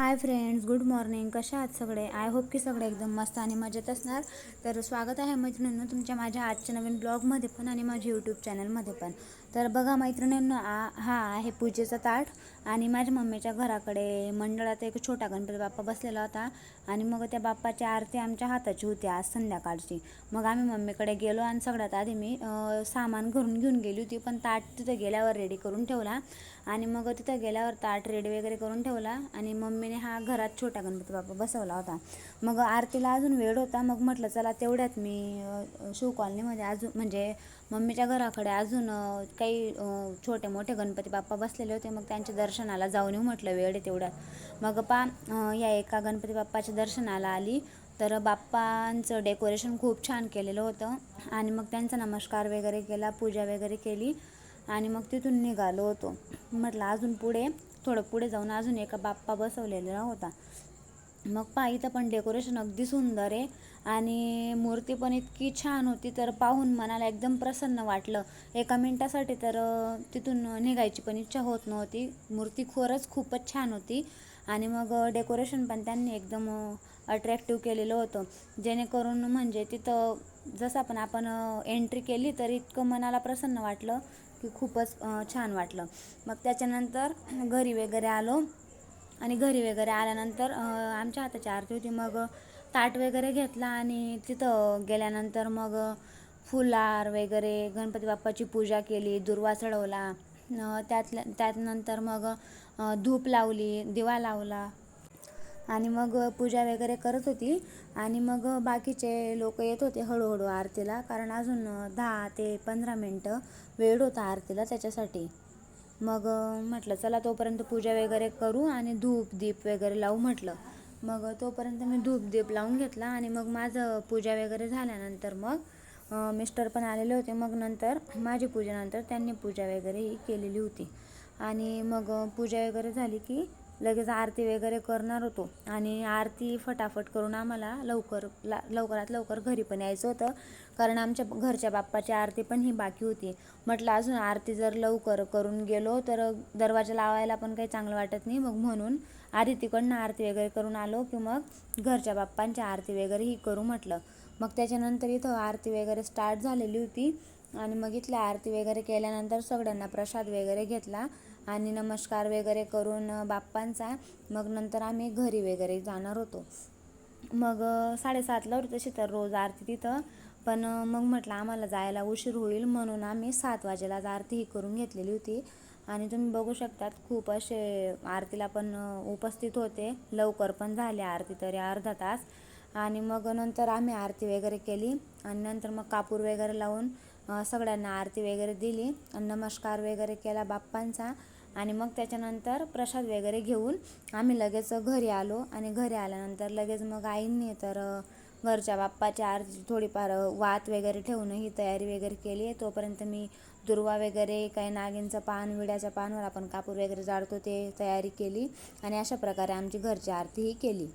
Hi friends good morning कशा आहात सगळे? आय होप की सगळे एकदम मस्त आणि मजेत असणार. तर स्वागत आहे मैत्रिणींनो तुमच्या माझ्या आजच्या नवीन ब्लॉगमध्ये पण आणि माझ्या यूट्यूब चॅनलमध्ये पण. तर बघा मैत्रिणींनो आ हा आहे पूजेचा ताट आणि माझ्या मम्मीच्या घराकडे मंडळात एक छोटा गणपती बाप्पा बसलेला होता आणि मग त्या बाप्पाची आरती आमच्या हाताची होती आज संध्याकाळची. मग आम्ही मम्मीकडे गेलो आणि सगळ्यात आधी मी सामान घरून घेऊन गेली होती पण ताट तिथं गेल्यावर रेडी करून ठेवला आणि मग तिथं गेल्यावर ताट रेडी वगैरे करून ठेवला आणि मम्मी मम्मीने हा घरात छोटा गणपती बाप्पा बसवला होता. मग आरतीला अजून वेळ होता. मग म्हटलं चला तेवढ्यात मी शिव कॉलनीमध्ये अजून म्हणजे मम्मीच्या घराकडे अजून काही छोटे मोठे गणपती बाप्पा बसलेले होते. मग त्यांच्या दर्शनाला जाऊन येऊ म्हटलं वेळ आहे तेवढ्यात. मग पा या एका गणपती बाप्पाच्या दर्शनाला आली. तर बाप्पांचं डेकोरेशन खूप छान केलेलं होतं. आणि मग त्यांचा नमस्कार वगैरे केला पूजा वगैरे केली. आणि मग तिथून निघालो होतो. म्हटलं अजून पुढे थोडं पुढे जाऊन अजून एका बाप्पा बसवलेला होता. मग पहा इथं पण डेकोरेशन अगदी सुंदर आहे आणि मूर्ती पण इतकी छान होती तर पाहून मनाला एकदम प्रसन्न वाटलं. एका मिनटासाठी तर तिथून निघायची पण इच्छा होत नव्हती. मूर्ती खरंच खूपच छान होती आणि मग डेकोरेशन पण त्यांनी एकदम अट्रॅक्टिव्ह केलेलं होतं. जेणेकरून म्हणजे तिथं जसं पण आपण एंट्री केली तर इतकं मनाला प्रसन्न वाटलं. की खूपच छान वाटलं. मग त्याच्यानंतर घरी वगैरे आलो. आणि घरी वगैरे आल्यानंतर आमच्या हाताची आरती होती. मग ताट वगैरे घेतला आणि तिथं गेल्यानंतर मग फुलार वगैरे गणपती बाप्पाची पूजा केली दुर्वा चढवला. त्यातल्या त्यानंतर मग धूप लावली दिवा लावला. आणि मग पूजा वगैरे करत होती. आणि मग बाकीचे लोक येत होते हळूहळू आरतीला. कारण अजून दहा ते पंधरा मिनटं वेळ होता आरतीला त्याच्यासाठी. मग म्हटलं चला तोपर्यंत पूजा वगैरे करू आणि धूप दीप वगैरे लावू म्हटलं. मग तोपर्यंत मी धूप दीप लावून घेतला आणि मग माझं पूजा वगैरे झाल्यानंतर मग मिस्टर पण आलेले होते. मग नंतर माझी पूजेनंतर त्यांनी पूजा वगैरे ही केलेली होती. आणि मग पूजा वगैरे झाली की लगेच आरती वगैरे करणार होतो. आणि आरती फटाफट करून आम्हाला लवकर ला लवकरात लवकर घरी पण यायचं होतं. कारण आमच्या घरच्या बाप्पाची आरती पण ही बाकी होती. म्हटलं अजून आरती जर लवकर करून गेलो तर दरवाजा लावायला पण काही चांगलं वाटत नाही. मग म्हणून आधी तिकडनं आरती वगैरे करून आलो की मग घरच्या बाप्पांची आरती वगैरे ही करू म्हटलं. मग त्याच्यानंतर इथं आरती वगैरे स्टार्ट झालेली होती. आणि मग इथल्या आरती वगैरे केल्यानंतर सगळ्यांना प्रसाद वगैरे घेतला आणि नमस्कार वगैरे करून बाप्पांचा. मग नंतर आम्ही घरी वगैरे जाणार होतो. मग साडेसातला होती तशी तर रोज आरती तिथं. पण मग म्हटलं आम्हाला जायला उशीर होईल म्हणून आम्ही सात वाजेलाच आरती ही करून घेतलेली होती. आणि तुम्ही बघू शकतात खूप असे आरतीला पण उपस्थित होते. लवकर पण झाले आरती तरी अर्धा तास. आणि मग नंतर आम्ही आरती वगैरे केली. आणि नंतर मग कापूर वगैरे लावून सगळ्यांना आरती वगैरे दिली. आणि नमस्कार वगैरे केला बाप्पांचा. आणि मग त्याच्यानंतर प्रसाद वगैरे घेऊन आम्ही लगेच घरी आलो. आणि घरी आल्यानंतर लगेच मग आईंनी तर घरच्या बाप्पाच्या आरती थोडीफार वात वगैरे ठेवून ही तयारी वगैरे केली. आहे तोपर्यंत मी दुर्वा वगैरे काही नागिनचं पान विड्याच्या पानवर आपण कापूर वगैरे जाळतो ते तयारी केली. आणि अशा प्रकारे आमची घरची आरती ही केली.